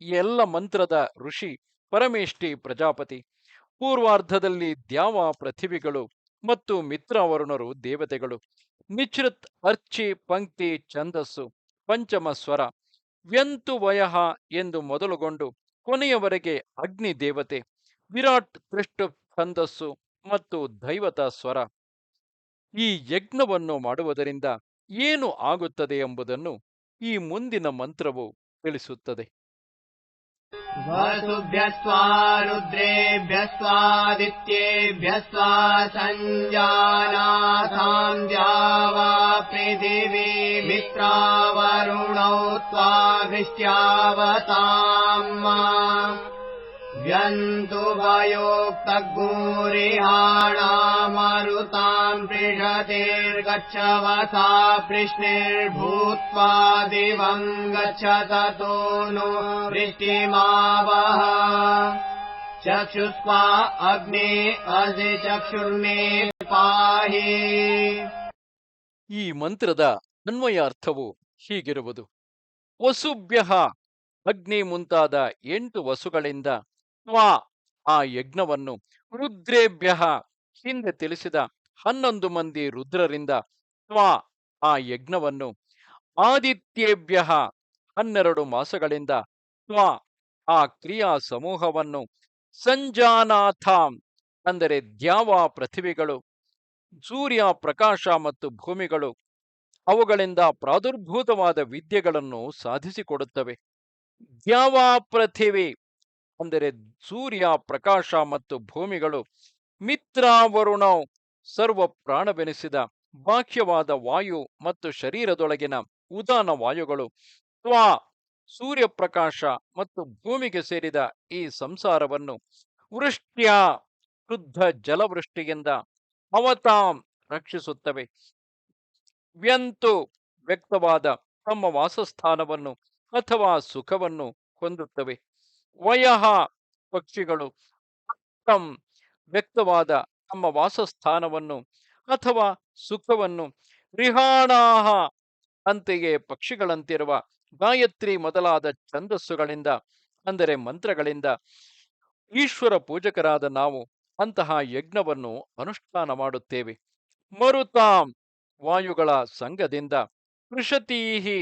ಎಲ್ಲ ಮಂತ್ರದ ಋಷಿ ಪರಮೇಷ್ಠಿ ಪ್ರಜಾಪತಿ. ಪೂರ್ವಾರ್ಧದಲ್ಲಿ ದ್ಯಾವ ಪೃಥಿವಿಗಳು ಮತ್ತು ಮಿತ್ರವರುಣರು ದೇವತೆಗಳು. ನಿಚೃತ್ ಅರ್ಚಿ ಪಂಕ್ತಿ ಛಂದಸ್ಸು ಪಂಚಮ ಸ್ವರ ವ್ಯಂತು ವಯಃ ಎಂದು ಮೊದಲುಗೊಂಡು ಕೊನೆಯವರೆಗೆ ಅಗ್ನಿ ದೇವತೆ, ವಿರಾಟ್ ತ್ರಿಷ್ಟು ಛಂದಸ್ಸು ಮತ್ತು ದೈವತ ಸ್ವರ. ಈ ಯಜ್ಞವನ್ನು ಮಾಡುವುದರಿಂದ ಏನು ಆಗುತ್ತದೆ ಎಂಬುದನ್ನು ಈ ಮುಂದಿನ ಮಂತ್ರವು ತಿಳಿಸುತ್ತದೆ. वसुभ्यस्त्वा रुद्रेभ्य स्वादित्येभ्यस्वा सञ्जानाथाञ्ज्यावापि देविप्रावरुणौ त्वाभिष्ट्यावताम् व्यन्तु वयोक्तगूरिहाणामरुताम् पृषतिर्गच्छवसा पृश्निर्भूत्वा दिवम् गच्छत तो नो वृष्टिमावह चक्षुष्पा अग्ने असि चक्षुर्मे पाहि ಈ ಮಂತ್ರದ ಅನ್ವಯಾರ್ಥವು ಹೀಗಿರುವುದು ವಸುಭ್ಯ ಅಗ್ನಿ ಮುಂತಾದ ಎಂಟು ವಸುಗಳಿಂದ ತ್ವಾ ಆ ಯಜ್ಞವನ್ನು ರುದ್ರೇಭ್ಯ ಹಿಂದೆ ತಿಳಿಸಿದ ಹನ್ನೊಂದು ಮಂದಿ ರುದ್ರರಿಂದ ತ್ವಾ ಆ ಯಜ್ಞವನ್ನು ಆದಿತ್ಯೇಭ್ಯ ಹನ್ನೆರಡು ಮಾಸಗಳಿಂದ ತ್ವಾ ಆ ಕ್ರಿಯಾ ಸಮೂಹವನ್ನು ಸಂಜಾನಾಥಾಂ ಅಂದರೆ ದ್ಯಾವ ಪೃಥಿವಿಗಳು ಸೂರ್ಯ ಪ್ರಕಾಶ ಮತ್ತು ಭೂಮಿಗಳು ಅವುಗಳಿಂದ ಪ್ರಾದುರ್ಭೂತವಾದ ವಿದ್ಯೆಗಳನ್ನು ಸಾಧಿಸಿಕೊಡುತ್ತವೆ. ದ್ಯಾವ ಪೃಥಿವಿ ಅಂದರೆ ಸೂರ್ಯ, ಪ್ರಕಾಶ ಮತ್ತು ಭೂಮಿಗಳು. ಮಿತ್ರಾವರುಣ ಸರ್ವ ಪ್ರಾಣವೆನಿಸಿದ ಬಾಹ್ಯವಾದ ವಾಯು ಮತ್ತು ಶರೀರದೊಳಗಿನ ಉದಾನ ವಾಯುಗಳು. ತ್ವಾ ಸೂರ್ಯಪ್ರಕಾಶ ಮತ್ತು ಭೂಮಿಗೆ ಸೇರಿದ ಈ ಸಂಸಾರವನ್ನು ವೃಷ್ಟಿಯ, ಶುದ್ಧ ಜಲವೃಷ್ಟಿಯಿಂದ ಅವತಾಂ ರಕ್ಷಿಸುತ್ತವೆ. ವ್ಯಂತು ವ್ಯಕ್ತವಾದ ತಮ್ಮ ವಾಸಸ್ಥಾನವನ್ನು ಅಥವಾ ಸುಖವನ್ನು ಹೊಂದುತ್ತವೆ. ವಯಃ ಪಕ್ಷಿಗಳು ವ್ಯಕ್ತವಾದ ತಮ್ಮ ವಾಸಸ್ಥಾನವನ್ನು ಅಥವಾ ಸುಖವನ್ನು ರಿಹಾಣಾಹ ಅಂತೆಯೇ ಪಕ್ಷಿಗಳಂತಿರುವ ಗಾಯತ್ರಿ ಮೊದಲಾದ ಛಂದಸ್ಸುಗಳಿಂದ, ಅಂದರೆ ಮಂತ್ರಗಳಿಂದ ಈಶ್ವರ ಪೂಜಕರಾದ ನಾವು ಅಂತಹ ಯಜ್ಞವನ್ನು ಅನುಷ್ಠಾನ ಮಾಡುತ್ತೇವೆ. ಮರುತಾಂ ವಾಯುಗಳ ಸಂಘದಿಂದ ಕೃಷತೀಹಿ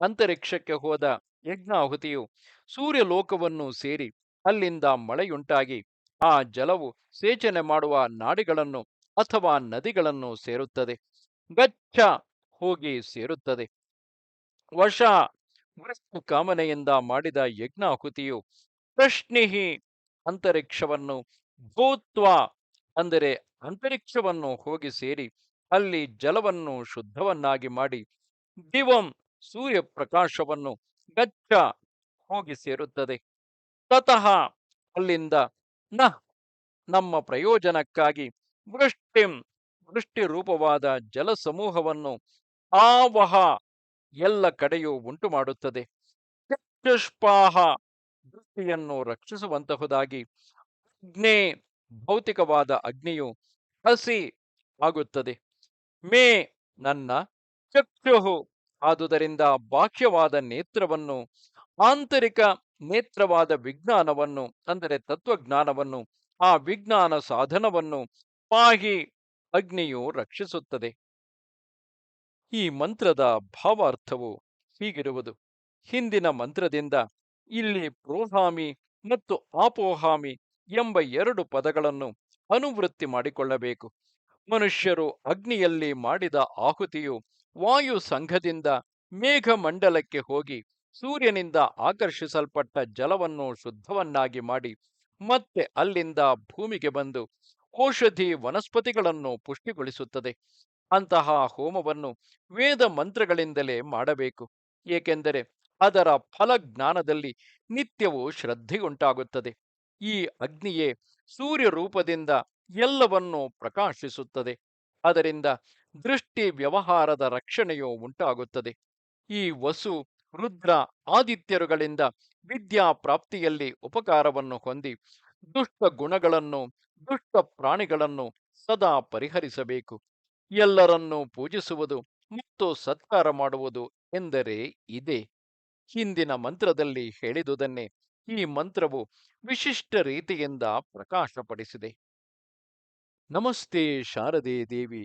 ಅಂತರಿಕ್ಷಕ್ಕೆ ಹೋದ ಯಜ್ಞಾಹುತಿಯು ಸೂರ್ಯಲೋಕವನ್ನು ಸೇರಿ ಅಲ್ಲಿಂದ ಮಳೆಯುಂಟಾಗಿ ಆ ಜಲವು ಸೇಚನೆ ಮಾಡುವ ನಾಡಿಗಳನ್ನು ಅಥವಾ ನದಿಗಳನ್ನು ಸೇರುತ್ತದೆ. ಗಚ್ಚ ಹೋಗಿ ಸೇರುತ್ತದೆ. ವಶ ವಸ್ತು ಕಾಮನೆಯಿಂದ ಮಾಡಿದ ಯಜ್ಞಾಹುತಿಯು ಪ್ರಶ್ನಿಹಿ ಅಂತರಿಕ್ಷವನ್ನು ಭೂತ್ವ ಅಂದರೆ ಅಂತರಿಕ್ಷವನ್ನು ಹೋಗಿ ಸೇರಿ ಅಲ್ಲಿ ಜಲವನ್ನು ಶುದ್ಧವನ್ನಾಗಿ ಮಾಡಿ ದಿವಂ ಸೂರ್ಯಪ್ರಕಾಶವನ್ನು ಗಚ್ಚ ಹೋಗಿ ಸೇರುತ್ತದೆ. ತತಃ ಅಲ್ಲಿಂದ ನ ನಮ್ಮ ಪ್ರಯೋಜನಕ್ಕಾಗಿ ವೃಷ್ಟಿಂ ವೃಷ್ಟಿ ರೂಪವಾದ ಜಲಸಮೂಹವನ್ನು ಆವಹ ಎಲ್ಲ ಕಡೆಯೂ ಉಂಟು ಮಾಡುತ್ತದೆ ಚಕ್ಷುಷ್ಪಾಹ ದೃಷ್ಟಿಯನ್ನು ರಕ್ಷಿಸುವಂತಹುದಾಗಿ ಅಗ್ನಿ, ಭೌತಿಕವಾದ ಅಗ್ನಿಯು ಹಸಿ ಆಗುತ್ತದೆ. ಮೇ ನನ್ನ ಚಕ್ಷುಹು ಆದುದರಿಂದ ಬಾಹ್ಯವಾದ ನೇತ್ರವನ್ನು, ಆಂತರಿಕ ನೇತ್ರವಾದ ವಿಜ್ಞಾನವನ್ನು, ಅಂದರೆ ತತ್ವಜ್ಞಾನವನ್ನು, ಆ ವಿಜ್ಞಾನ ಸಾಧನವನ್ನು ಪಾಹಿ ಅಗ್ನಿಯು ರಕ್ಷಿಸುತ್ತದೆ. ಈ ಮಂತ್ರದ ಭಾವಾರ್ಥವು ಹೀಗಿರುವುದು. ಹಿಂದಿನ ಮಂತ್ರದಿಂದ ಇಲ್ಲಿ ಪ್ರೋಹಾಮಿ ಮತ್ತು ಆಪೋಹಾಮಿ ಎಂಬ ಎರಡು ಪದಗಳನ್ನು ಅನುವೃತ್ತಿ ಮಾಡಿಕೊಳ್ಳಬೇಕು. ಮನುಷ್ಯರು ಅಗ್ನಿಯಲ್ಲಿ ಮಾಡಿದ ಆಹುತಿಯು ವಾಯು ಸಂಘದಿಂದ ಮೇಘಮಂಡಲಕ್ಕೆ ಹೋಗಿ ಸೂರ್ಯನಿಂದ ಆಕರ್ಷಿಸಲ್ಪಟ್ಟ ಜಲವನ್ನು ಶುದ್ಧವನ್ನಾಗಿ ಮಾಡಿ ಮತ್ತೆ ಅಲ್ಲಿಂದ ಭೂಮಿಗೆ ಬಂದು ಔಷಧಿ ವನಸ್ಪತಿಗಳನ್ನು ಪುಷ್ಟಿಗೊಳಿಸುತ್ತದೆ. ಅಂತಹ ಹೋಮವನ್ನು ವೇದ ಮಂತ್ರಗಳಿಂದಲೇ ಮಾಡಬೇಕು. ಏಕೆಂದರೆ ಅದರ ಫಲ ಜ್ಞಾನದಲ್ಲಿ ನಿತ್ಯವೂ ಶ್ರದ್ಧೆಯುಂಟಾಗುತ್ತದೆ. ಈ ಅಗ್ನಿಯೇ ಸೂರ್ಯ ರೂಪದಿಂದ ಎಲ್ಲವನ್ನೂ ಪ್ರಕಾಶಿಸುತ್ತದೆ. ಅದರಿಂದ ದೃಷ್ಟಿ ವ್ಯವಹಾರದ ರಕ್ಷಣೆಯು ಉಂಟಾಗುತ್ತದೆ. ಈ ವಸು ರುದ್ರ ಆದಿತ್ಯರುಗಳಿಂದ ವಿದ್ಯಾ ಪ್ರಾಪ್ತಿಯಲ್ಲಿ ಉಪಕಾರವನ್ನು ಹೊಂದಿ ದುಷ್ಟ ಗುಣಗಳನ್ನು, ದುಷ್ಟ ಪ್ರಾಣಿಗಳನ್ನು ಸದಾ ಪರಿಹರಿಸಬೇಕು. ಎಲ್ಲರನ್ನೂ ಪೂಜಿಸುವುದು ಮತ್ತು ಸತ್ಕಾರ ಮಾಡುವುದು ಎಂದರೆ ಇದೆ. ಹಿಂದಿನ ಮಂತ್ರದಲ್ಲಿ ಹೇಳಿದುದನ್ನೇ ಈ ಮಂತ್ರವು ವಿಶಿಷ್ಟ ರೀತಿಯಿಂದ ಪ್ರಕಾಶಪಡಿಸಿದೆ. ನಮಸ್ತೆ ಶಾರದೆ ದೇವಿ.